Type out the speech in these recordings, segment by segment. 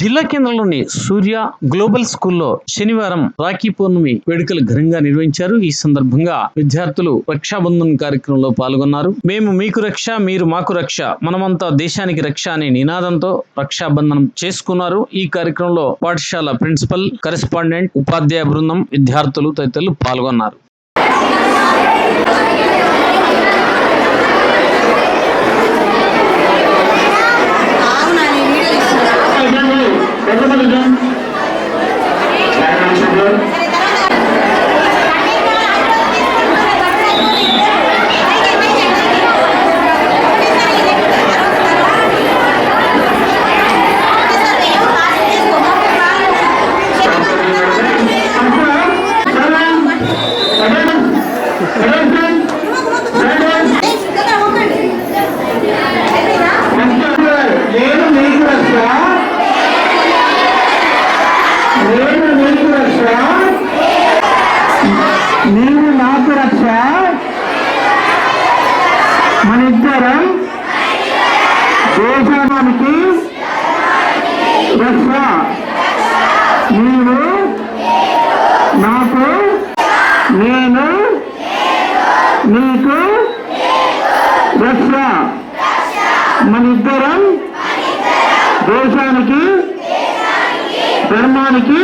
జిల్లా కేంద్రంలోని సూర్య గ్లోబల్ స్కూల్లో శనివారం రాఖీ పౌర్ణమి వేడుకలు ఘనంగా నిర్వహించారు. ఈ సందర్భంగా విద్యార్థులు రక్షాబంధన్ కార్యక్రమంలో పాల్గొన్నారు. మేము మీకు రక్ష మీరు మాకు రక్ష మనమంతా దేశానికి రక్ష అనే నినాదంతో రక్షాబంధనం చేసుకున్నారు. ఈ కార్యక్రమంలో పాఠశాల ప్రిన్సిపల్ కరెస్పాండెంట్ ఉపాధ్యాయ బృందం విద్యార్థులు తదితరులు పాల్గొన్నారు. నేను నీవు నాకు నేను నీకు రక్ష. మనిద్దరం దేశానికి ధర్మానికి.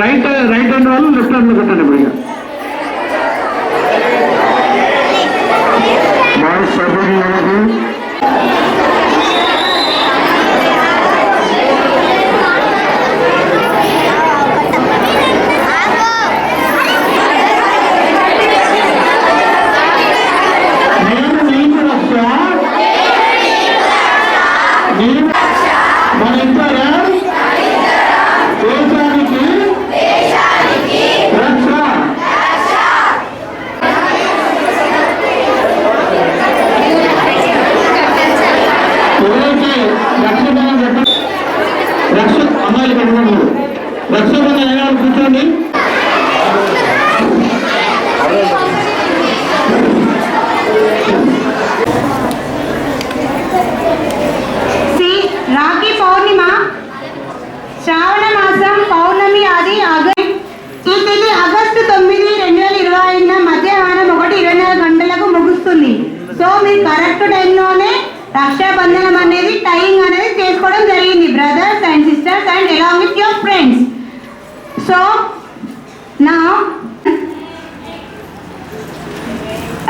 రైట్ రైట్ హ్యాండ్ వాళ్ళు లెఫ్ట్ హ్యాండ్ కొట్టండి ఇప్పుడు ఇక. భారత్ సభ్యులు ఎవరు? నేను నీకు రక్ష నీవు మన ఇద్దరం? దేశానికి? రక్ష. ఎవరైతే రక్షబంధం రక్ష అమ్మాయిలు పెట్టుకోండి రక్షణ ఎలా కూర్చోండి శ్రీ రాఖీ పౌర్ణిమ శ్రావణ మాసం పౌర్ణమి ఆది ఆగస్ట్ ఆగస్టు తొమ్మిది రెండు వేల ఇరవై ఐదున మధ్యాహ్నం ఒకటి ఇరవై నాలుగు గంటలకు ముగుస్తుంది. సో మీరు కరెక్ట్ టైంలోనే రక్షాబంధనం అనేది టైం అనేది చేసుకోవడం జరిగింది. బ్రదర్స్ అండ్ సిస్టర్స్ అండ్ ఎలా విత్ యువర్ ఫ్రెండ్స్. సో నా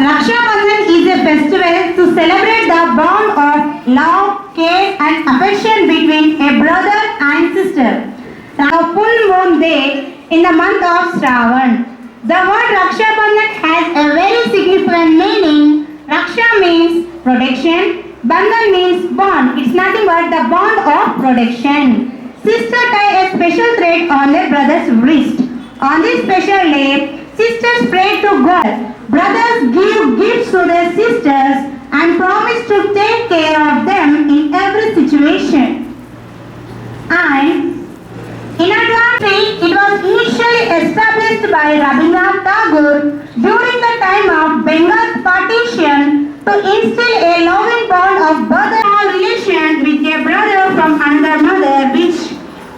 Raksha is is a festival to celebrate the bond of love, care and affection between a brother and sister. On full moon day in the month of Shravan. The word Raksha Bandhan has a very significant meaning. Raksha means protection, Bandhan means bond. It's nothing but the bond of protection. Sister tie a special thread on their brother's wrist. On this special day, sisters pray to God. Brothers give gifts to their sisters and promise to take care of them in every situation. By Rabindranath Tagore during the time of Bengal's partition to instill a loving bond of brother relation with a brother from another mother, which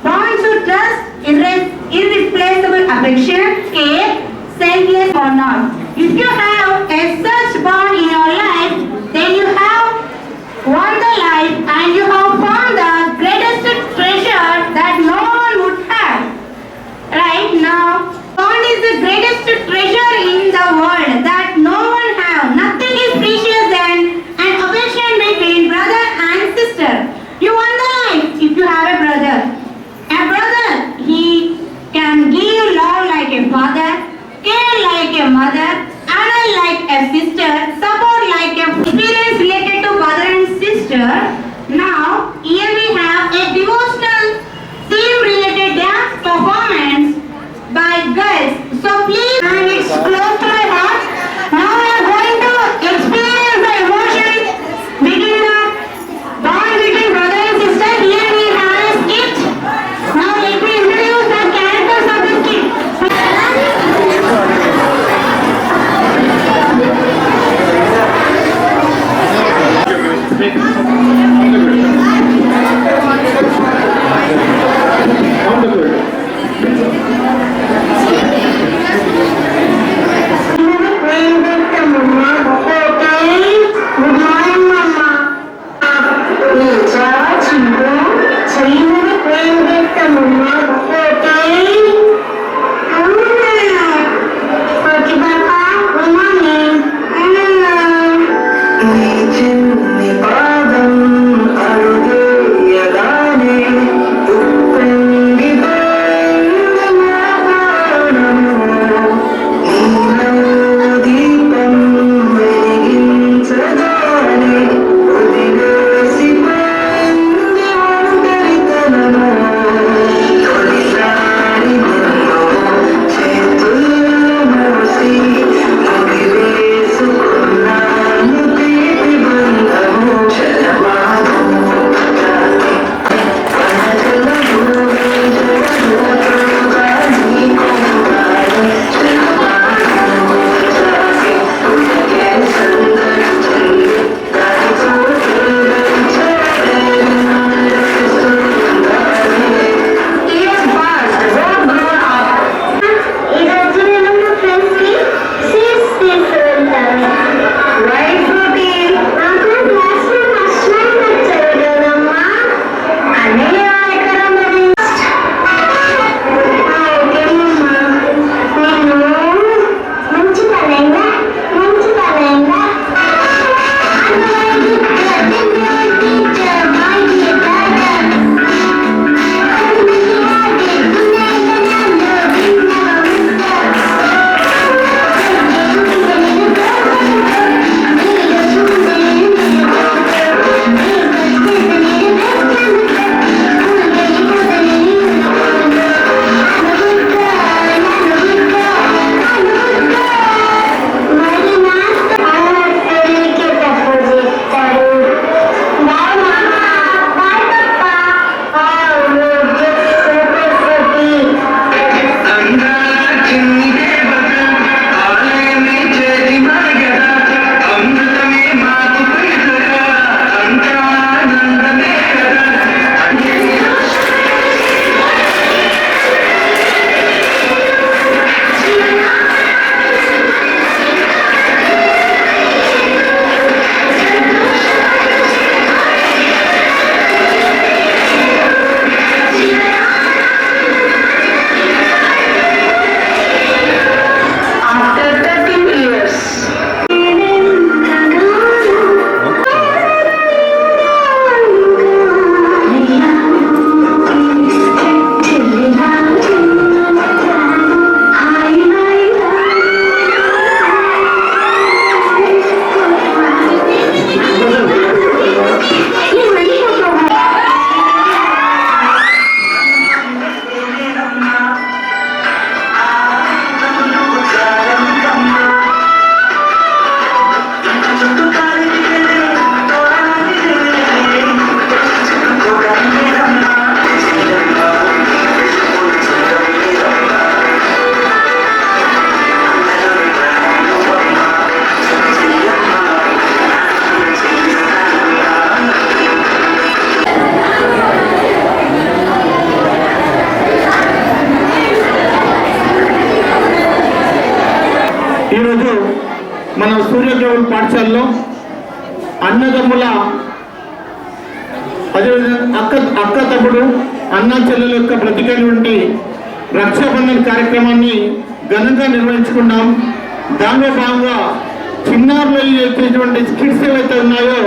bonds to trust, irre- irreplaceable affection, care, selfless or not. If you have a such bond in your life, then you have won the life and you have found the greatest treasure that no one would have. Right now, bond is the greatest treasure in the world that no one have. Nothing is precious than an affection between brother and sister. You won the life if you have a brother. A brother, he can give you love like a father, care like a mother, honor like a sister, support like a experience related to brother and sister. Now, we can be. పాఠశాలలో అన్నదమ్ముల అదేవిధంగా అక్క అక్క తమ్ముడు అన్న చెల్లెల యొక్క ప్రతీకైనటువంటి రక్షాబంధన్ కార్యక్రమాన్ని ఘనంగా నిర్వహించుకున్నాం. దానిలో భాగంగా చిన్నారులు చేసేటువంటి స్కిట్స్ ఏవైతే ఉన్నాయో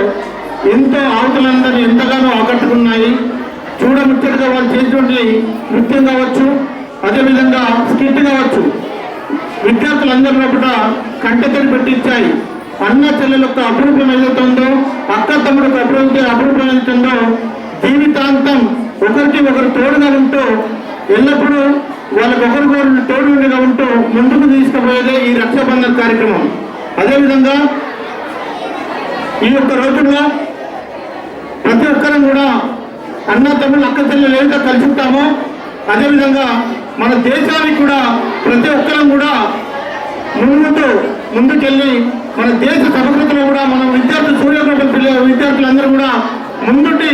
ఎంతో ఆవుతులందరినీ ఎంతగానో ఆకట్టుకున్నాయి. చూడముచ్చటగా వాళ్ళు చేసేటువంటి నృత్యం కావచ్చు అదేవిధంగా స్కిట్ కావచ్చు విద్యార్థులందరిలో కూడా కంటతడి పెట్టించాయి. అన్న చెల్లెలకు అభివృద్ధి ఏదైతుందో అక్క తమ్ముడికి యొక్క అభివృద్ధి అభివృద్ధి ఏదైతుందో జీవితాంతం ఒకరికి ఒకరు తోడుగా ఉంటూ ఎల్లప్పుడూ వాళ్ళకి ఒకరికొకరు తోడుగా ఉంటూ ముందుకు తీసుకుపోయేదే ఈ రక్షాబంధన్ కార్యక్రమం. అదేవిధంగా ఈ యొక్క రోజుల్లో ప్రతి ఒక్కరం కూడా అన్న తమ్ముళ్ళు అక్క చెల్లెలు ఏదైతే కలిసి ఉంటామో అదేవిధంగా మన దేశానికి కూడా ప్రతి ఒక్కరం కూడా ముందుతో ముందుకెళ్ళి మన దేశ సమగ్రతలో కూడా మన విద్యార్థులు సూర్యకోట పిల్ల విద్యార్థులందరూ కూడా ముందుటి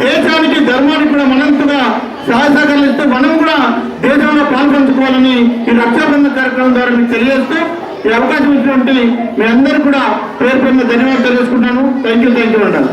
దేశానికి ధర్మానికి కూడా మనం కూడా సహసహకారాలు ఇస్తే మనం కూడా దేశంలో పాల్పంచుకోవాలని ఈ రక్షాబంధన కార్యక్రమం ద్వారా మీకు తెలియజేస్తూ ఈ అవకాశం ఇచ్చినటువంటి మీ అందరూ కూడా పేరు పేరున ధన్యవాదాలు తెలుసుకుంటాను థ్యాంక్ యూ థ్యాంక్ యూ అంటారు